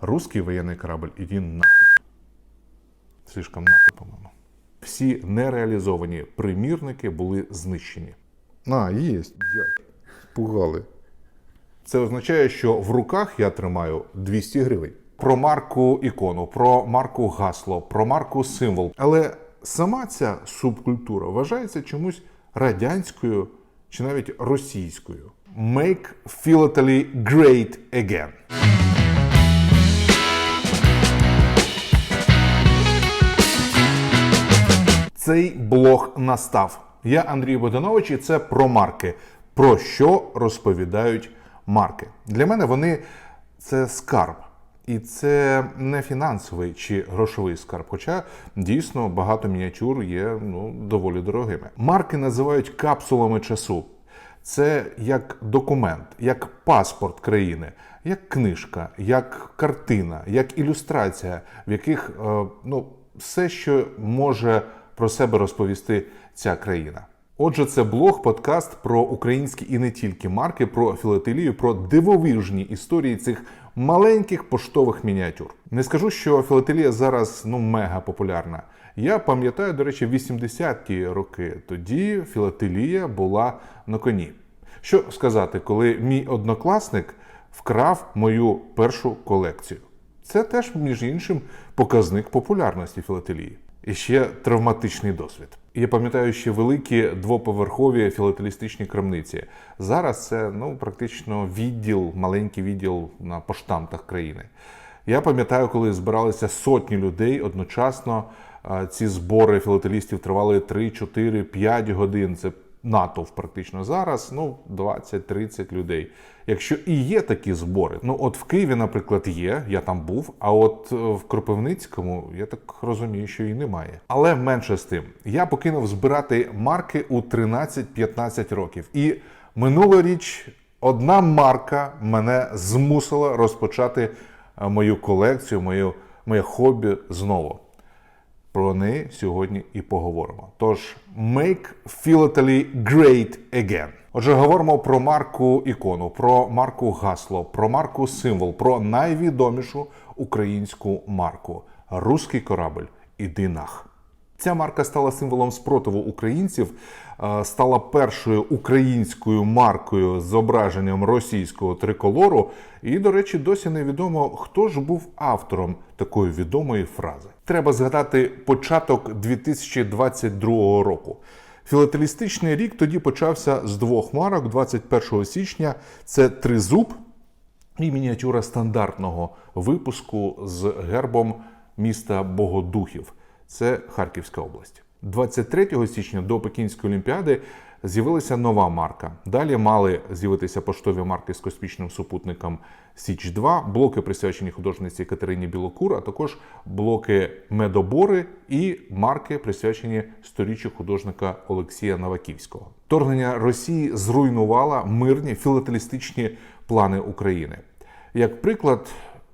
Русский воєнний корабль, іди нахуй. Слишком нахуй, по-моєму. Всі нереалізовані примірники були знищені. А, є, блядь. Пугали. Це означає, що в руках я тримаю 200 гривень. Про марку ікону, про марку гасло, про марку символ. Але сама ця субкультура вважається чомусь радянською чи навіть російською. Make philately great again. Цей блог настав. Я Андрій Боданович, і це про марки. Про що розповідають марки. Для мене вони це скарб. І це не фінансовий чи грошовий скарб. Хоча дійсно багато мініатюр є ну, доволі дорогими. Марки називають капсулами часу. Це як документ, як паспорт країни, як книжка, як картина, як ілюстрація, в яких е, ну, все, що може про себе розповісти ця країна. Отже, це блог, подкаст про українські і не тільки марки, про філателію, про дивовижні історії цих маленьких поштових мініатюр. Не скажу, що філателія зараз ну мега популярна. Я пам'ятаю, до речі, 80-ті роки. Тоді філателія була на коні. Що сказати, коли мій однокласник вкрав мою першу колекцію? Це теж, між іншим, показник популярності філателії. І ще травматичний досвід. Я пам'ятаю ще великі двоповерхові філателістичні крамниці. Зараз це ну практично відділ, маленький відділ на поштамтах країни. Я пам'ятаю, коли збиралися сотні людей одночасно. Ці збори філателістів тривали 3, 4, 5 годин. Це натовп практично зараз. Ну 20-30 людей. Якщо і є такі збори, ну от в Києві, наприклад, є, я там був. А от е, в Кропивницькому я так розумію, що і немає. Але менше з тим, я покинув збирати марки у 13-15 років. І минулоріч одна марка мене змусила розпочати е, мою колекцію, мою, моє хобі знову. Про неї сьогодні і поговоримо. Тож make philately great again. Отже, говоримо про марку ікону, про марку гасло, про марку символ, про найвідомішу українську марку Руський корабль. Іди нах. Ця марка стала символом спротиву українців, стала першою українською маркою з зображенням російського триколору. І, до речі, досі невідомо, хто ж був автором такої відомої фрази. Треба згадати початок 2022 року. Філателістичний рік тоді почався з двох марок 21 січня. Це тризуб і мініатюра стандартного випуску з гербом міста Богодухів. Це Харківська область. 23 січня до Пекінської олімпіади з'явилася нова марка. Далі мали з'явитися поштові марки з космічним супутником Січ 2 блоки присвячені художниці Катерині Білокур, а також блоки медобори і марки присвячені сторіччю художника Олексія Наваківського. Вторгнення Росії зруйнувало мирні філателістичні плани України. Як приклад,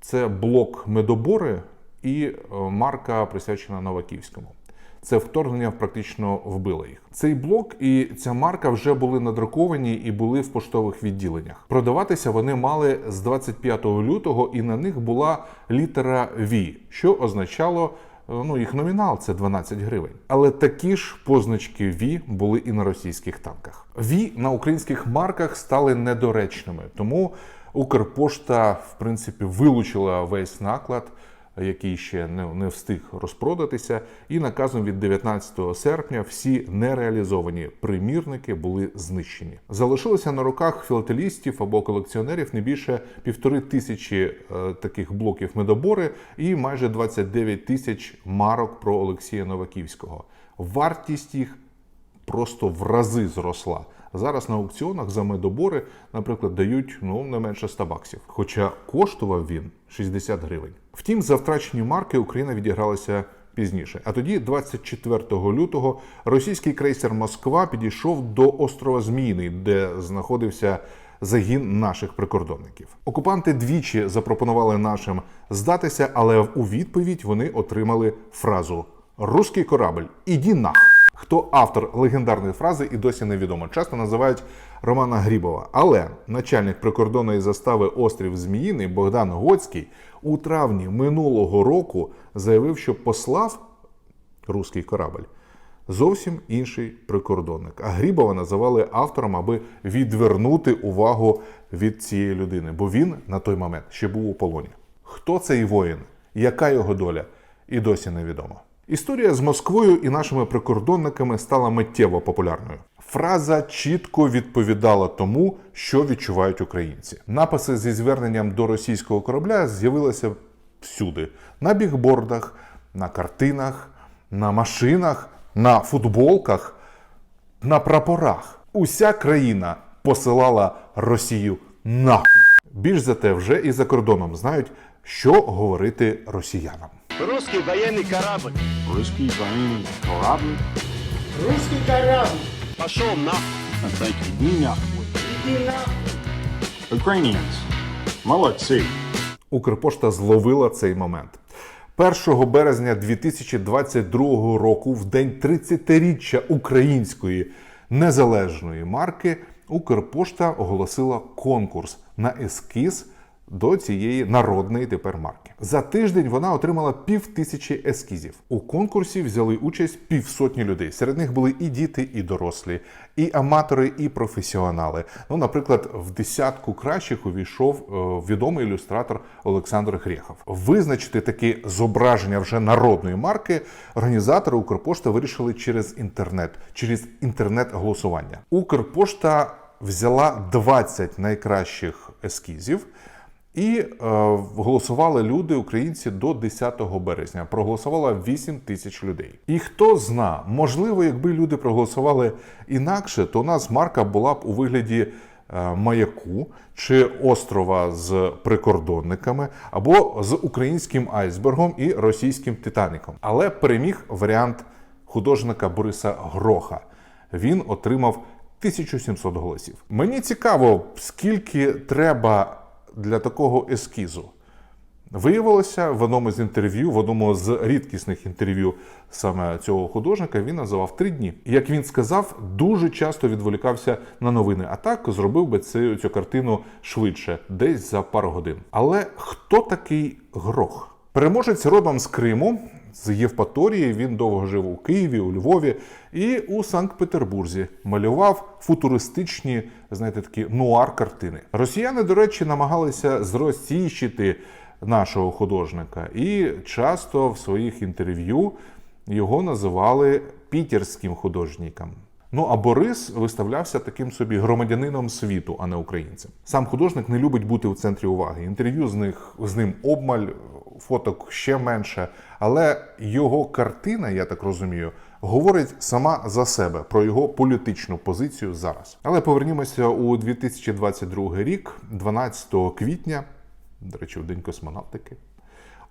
це блок медобори і е, марка присвячена Новаківському. Це вторгнення практично вбило їх. Цей блок і ця марка вже були надруковані і були в поштових відділеннях. Продаватися вони мали з 25 лютого, і на них була літера V, що означало. е, Ну, їх номінал це 12 гривень. Але такі ж позначки V були і на російських танках. V на українських марках стали недоречними, тому Укрпошта, в принципі, вилучила весь наклад який ще не, не встиг розпродатися, і наказом від 19 серпня всі нереалізовані примірники були знищені. Залишилося на руках філателістів або колекціонерів не більше півтори тисячі е, таких блоків медобори і майже 29 тисяч марок про Олексія Новаківського. Вартість їх просто в рази зросла. Зараз на аукціонах за медобори, наприклад, дають ну не менше 100 баксів. Хоча коштував він 60 гривень. Втім, за втрачені марки Україна відігралася пізніше. А тоді, 24 лютого, російський крейсер Москва підійшов до острова Зміїний, де знаходився загін наших прикордонників. Окупанти двічі запропонували нашим здатися, але у відповідь вони отримали фразу Руський корабль, іді нах. Хто автор легендарної фрази і досі невідомо. Часто називають Романа Грібова. Але начальник прикордонної застави острів Зміїний Богдан Гоцький у травні минулого року заявив, що послав руський корабль. Зовсім інший прикордонник. А Грібова називали автором, аби відвернути увагу від цієї людини, бо він на той момент ще був у полоні. Хто цей воїн? Яка його доля? І досі невідомо. Історія з Москвою і нашими прикордонниками стала миттєво популярною. Фраза чітко відповідала тому, що відчувають українці. Написи зі зверненням до російського корабля з'явилися всюди: на бігбордах, на картинах, на машинах, на футболках, на прапорах. Уся країна посилала Росію нахуй. Більш за те, вже і за кордоном знають, що говорити росіянам. Русский военный корабль Русский военный корабль. Русский корабль, пошел на Иди нахуй. иди нахуй. Ukrainians. Молодцы. Укрпошта зловила цей момент. 1 березня 2022 року, в день 30-річчя української незалежної марки, Укрпошта оголосила конкурс на ескіз до цієї народної тепер марки. За тиждень вона отримала пів тисячі ескізів. У конкурсі взяли участь півсотні людей. Серед них були і діти, і дорослі, і аматори, і професіонали. Ну, наприклад, в десятку кращих увійшов е, відомий ілюстратор Олександр Грєхов. Визначити такі зображення вже народної марки організатори Укрпошта вирішили через інтернет, через інтернет-голосування. Укрпошта взяла 20 найкращих ескізів. І е, голосували люди, українці, до 10 березня. Проголосувало 8 тисяч людей. І хто зна, можливо, якби люди проголосували інакше, то у нас марка була б у вигляді е, маяку чи острова з прикордонниками, або з українським айсбергом і російським титаніком. Але переміг варіант художника Бориса Гроха. Він отримав 1700 голосів. Мені цікаво, скільки треба для такого ескізу. Виявилося в одному з інтерв'ю, в одному з рідкісних інтерв'ю саме цього художника, він називав три дні. Як він сказав, дуже часто відволікався на новини. А так зробив би цю, цю картину швидше, десь за пару годин. Але хто такий грох? Переможець родом з Криму, з Євпаторії. Він довго жив у Києві, у Львові і у Санкт-Петербурзі. Малював футуристичні, знаєте, такі нуар картини. Росіяни, до речі, намагалися зросійщити нашого художника, і часто в своїх інтерв'ю його називали пітерським художником. Ну а Борис виставлявся таким собі громадянином світу, а не українцем. Сам художник не любить бути у центрі уваги. Інтерв'ю з них з ним обмаль, фоток ще менше. Але його картина, я так розумію, говорить сама за себе про його політичну позицію зараз. Але повернімося у 2022 рік, 12 квітня, до речі, в день космонавтики.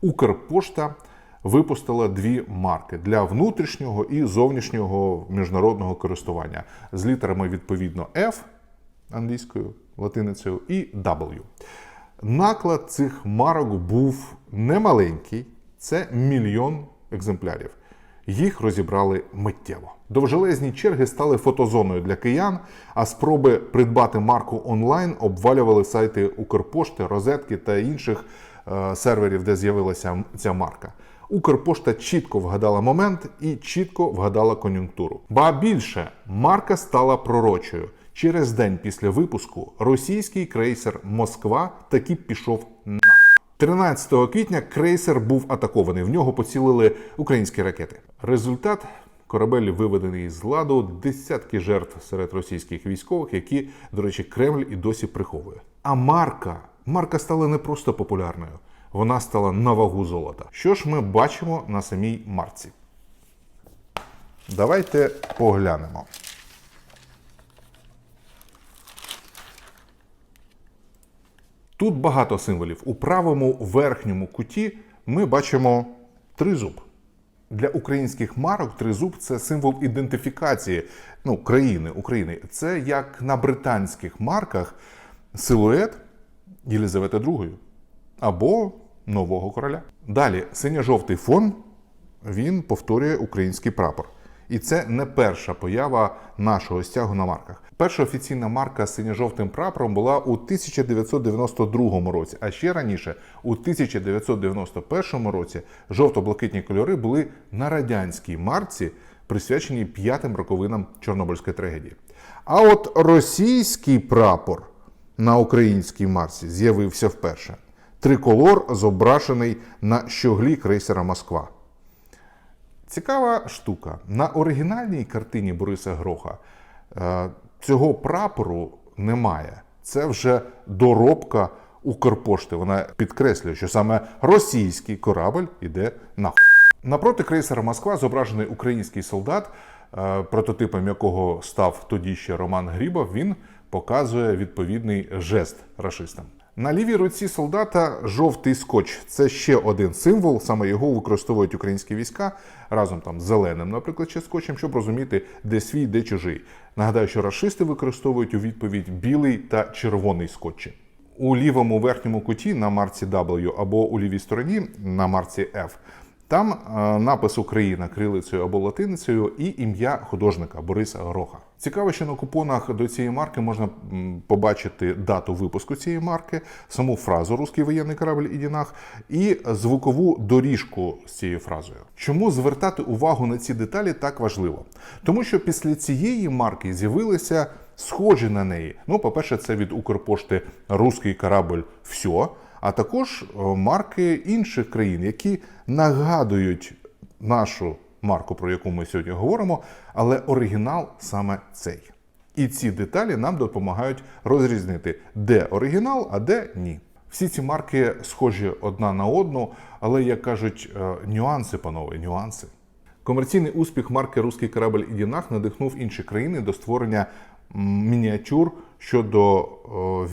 Укрпошта випустила дві марки для внутрішнього і зовнішнього міжнародного користування з літерами відповідно F англійською латиницею і W. Наклад цих марок був немаленький, це мільйон екземплярів. Їх розібрали миттєво. Довжелезні черги стали фотозоною для киян, а спроби придбати марку онлайн обвалювали сайти Укрпошти, розетки та інших е, серверів, де з'явилася ця марка. Укрпошта чітко вгадала момент і чітко вгадала кон'юнктуру. Ба більше марка стала пророчою. Через день після випуску російський крейсер Москва таки пішов на. 13 квітня крейсер був атакований. В нього поцілили українські ракети. Результат корабель виведений з ладу, десятки жертв серед російських військових, які, до речі, Кремль і досі приховує. А марка марка стала не просто популярною, вона стала на вагу золота. Що ж ми бачимо на самій марці? Давайте поглянемо. Тут багато символів. У правому верхньому куті ми бачимо тризуб. Для українських марок тризуб це символ ідентифікації ну, країни України. Це як на британських марках силует Єлизавети II або нового короля. Далі синьо-жовтий фон він повторює український прапор. І це не перша поява нашого стягу на марках. Перша офіційна марка з синьо-жовтим прапором була у 1992 році, а ще раніше, у 1991 році, жовто-блакитні кольори були на радянській марці, присвяченій п'ятим роковинам Чорнобильської трагедії. А от російський прапор на українській марці з'явився вперше. Триколор зображений на щоглі крейсера Москва. Цікава штука. На оригінальній картині Бориса Гроха е, цього прапору немає. Це вже доробка Укрпошти. Вона підкреслює, що саме російський корабль іде на ху. Напроти крейсера Москва зображений український солдат, е, прототипом якого став тоді ще Роман Грібов. Він показує відповідний жест рашистам. На лівій руці солдата жовтий скотч. Це ще один символ. Саме його використовують українські війська разом там з зеленим, наприклад, чи скотчем, щоб розуміти, де свій, де чужий. Нагадаю, що рашисти використовують у відповідь білий та червоний скотчі. У лівому верхньому куті на марці W або у лівій стороні на марці F там е, напис Україна крилицею або латиницею і ім'я художника Бориса Гроха. Цікаво, що на купонах до цієї марки можна побачити дату випуску цієї марки, саму фразу Руський воєнний корабль Ідінах і звукову доріжку з цією фразою. Чому звертати увагу на ці деталі так важливо? Тому що після цієї марки з'явилися схожі на неї. Ну, по-перше, це від Укрпошти Руський корабль все, а також е, марки інших країн, які нагадують нашу марку, про яку ми сьогодні говоримо, але оригінал саме цей. І ці деталі нам допомагають розрізнити, де оригінал, а де ні. Всі ці марки схожі одна на одну, але, як кажуть, е, нюанси, панове, нюанси. Комерційний успіх марки Руський корабль Ідінах надихнув інші країни до створення мініатюр щодо е,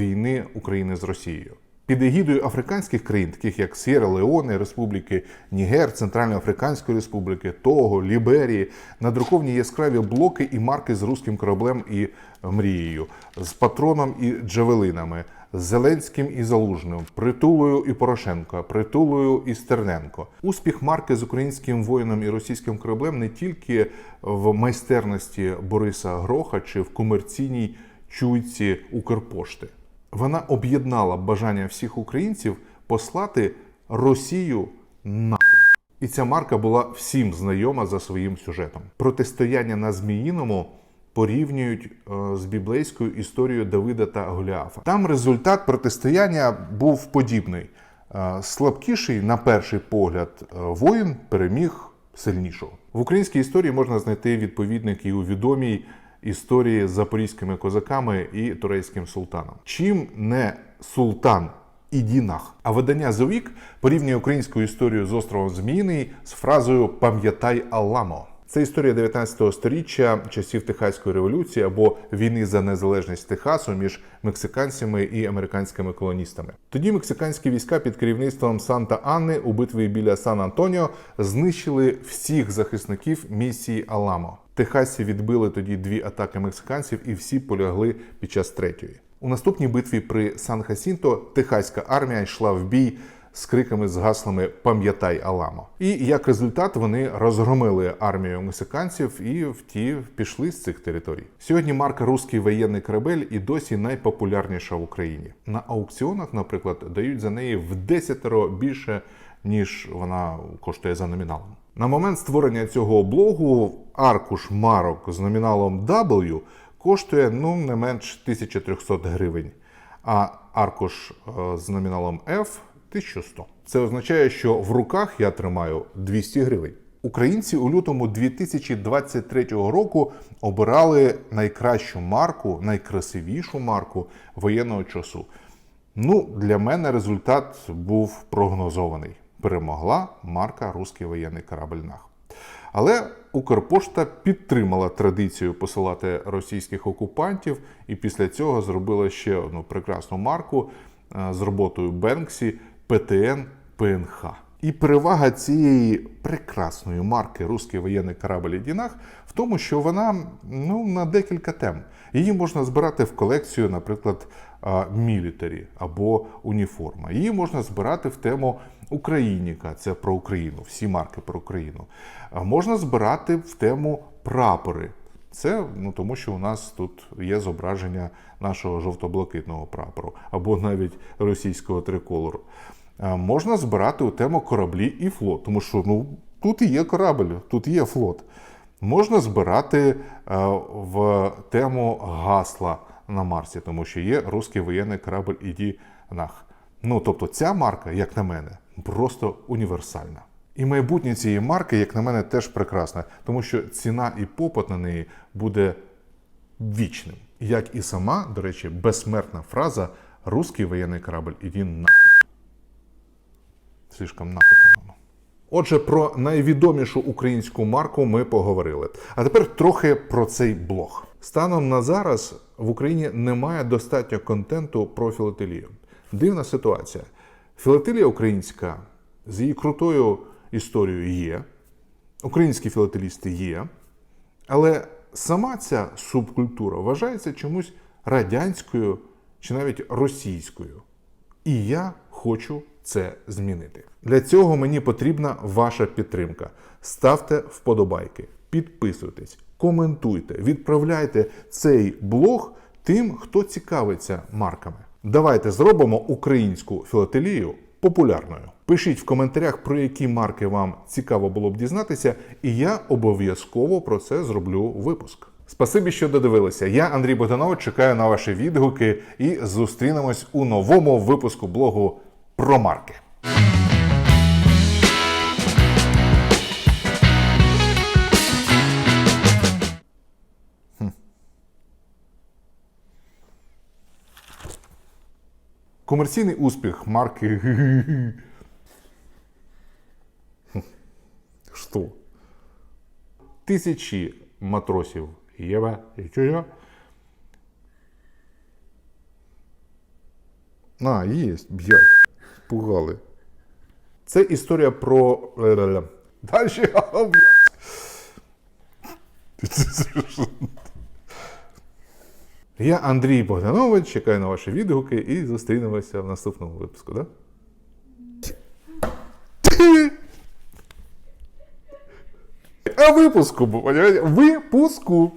війни України з Росією. Під егідою африканських країн, таких як Сєра Леоне, Республіки Нігер, Центральноафриканської Республіки, Того, Ліберії, надруковані яскраві блоки і марки з руським кораблем і мрією, з патроном і джавелинами, з Зеленським і Залужним, Притулою і Порошенко, Притулою і Стерненко. Успіх марки з українським воїном і російським кораблем не тільки в майстерності Бориса Гроха чи в комерційній чуйці Укрпошти. Вона об'єднала бажання всіх українців послати Росію на. І ця марка була всім знайома за своїм сюжетом. Протистояння на Зміїному порівнюють е, з біблейською історією Давида та Голіафа. Там результат протистояння був подібний: Е, слабкіший, на перший погляд, е, воїн переміг сильнішого. В українській історії можна знайти відповідник і у відомій історії з запорізькими козаками і турецьким султаном. Чим не султан і Дінах. А видання Week порівнює українську історію з островом Зміїний з фразою Пам'ятай Алламо. Це історія 19 століття, часів Техаської революції або війни за незалежність Техасу між мексиканцями і американськими колоністами. Тоді мексиканські війська під керівництвом Санта Анни у битві біля Сан Антоніо знищили всіх захисників місії Аламо. Техасці відбили тоді дві атаки мексиканців, і всі полягли під час третьої. У наступній битві при Сан Хасінто техаська армія йшла в бій з криками з гаслами Пам'ятай Аламо. І як результат вони розгромили армію мексиканців і в ті пішли з цих територій. Сьогодні марка Руський воєнний корабель і досі найпопулярніша в Україні. На аукціонах, наприклад, дають за неї в десятеро більше, ніж вона коштує за номіналом. На момент створення цього блогу аркуш марок з номіналом W коштує ну не менш 1300 гривень, а аркуш е, з номіналом F 1100. Це означає, що в руках я тримаю 200 гривень. Українці у лютому 2023 року обирали найкращу марку, найкрасивішу марку воєнного часу. Ну, для мене результат був прогнозований. Перемогла марка Руський воєнний корабль «Нах». Але Укрпошта підтримала традицію посилати російських окупантів і після цього зробила ще одну прекрасну марку е, з роботою Бенксі ПТН ПНХ. І перевага цієї прекрасної марки Руський воєнний корабль Дінах в тому, що вона ну, на декілька тем. Її можна збирати в колекцію, наприклад, мілітарі або уніформа. Її можна збирати в тему Україніка це про Україну, всі марки про Україну. Можна збирати в тему прапори. Це ну, тому, що у нас тут є зображення нашого жовто-блакитного прапору або навіть російського триколору. Можна збирати у тему кораблі і флот, тому що ну, тут є корабль, тут є флот. Можна збирати е, в тему гасла на Марсі, тому що є русський воєнний корабль «Іді нах». Ну тобто ця марка, як на мене, просто універсальна. І майбутнє цієї марки, як на мене, теж прекрасне, тому що ціна і попит на неї буде вічним. Як і сама, до речі, безсмертна фраза Русський воєнний корабль іди нахуй. Слишком нахуй, по-моєму. Отже, про найвідомішу українську марку ми поговорили. А тепер трохи про цей блог. Станом на зараз в Україні немає достатньо контенту про філателію. Дивна ситуація. Філателія українська з її крутою історією є, українські філателісти є, але сама ця субкультура вважається чомусь радянською чи навіть російською. І я хочу це змінити. Для цього мені потрібна ваша підтримка. Ставте вподобайки, підписуйтесь, коментуйте, відправляйте цей блог тим, хто цікавиться марками. Давайте зробимо українську філателію популярною. Пишіть в коментарях, про які марки вам цікаво було б дізнатися, і я обов'язково про це зроблю випуск. Спасибі, що додивилися. Я Андрій Богданович, чекаю на ваші відгуки і зустрінемось у новому випуску блогу про марки. Комерційний успіх марки. Что? Тисячі матросів Єва і чого? А, есть, блядь. Пугали. Це історія про. Далі. а. Я Андрій Богданович, чекаю на ваші відгуки і зустрінемося в наступному випуску, да? А випуску. Випуску.